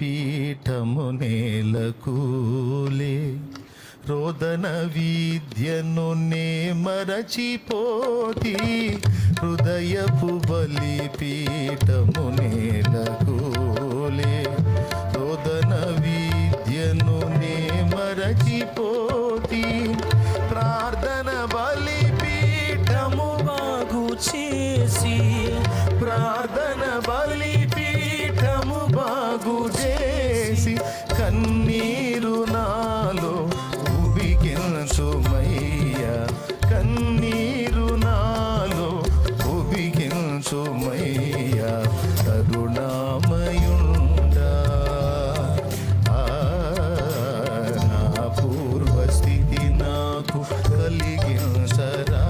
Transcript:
పీఠము నేలకూలే రోదన విద్యను నే మరచిపోతి హృదయపు బలి పీఠము నేలకూలే రోదన విద్యను నే మరచిపోతి ప్రార్థన బలి పీఠము బాగు చేసి ప్రార్థన బలి കരുണയായ കരുണാമയുണ്ട പൂർവസ്ഥിതി നാക്കു కలిగించరా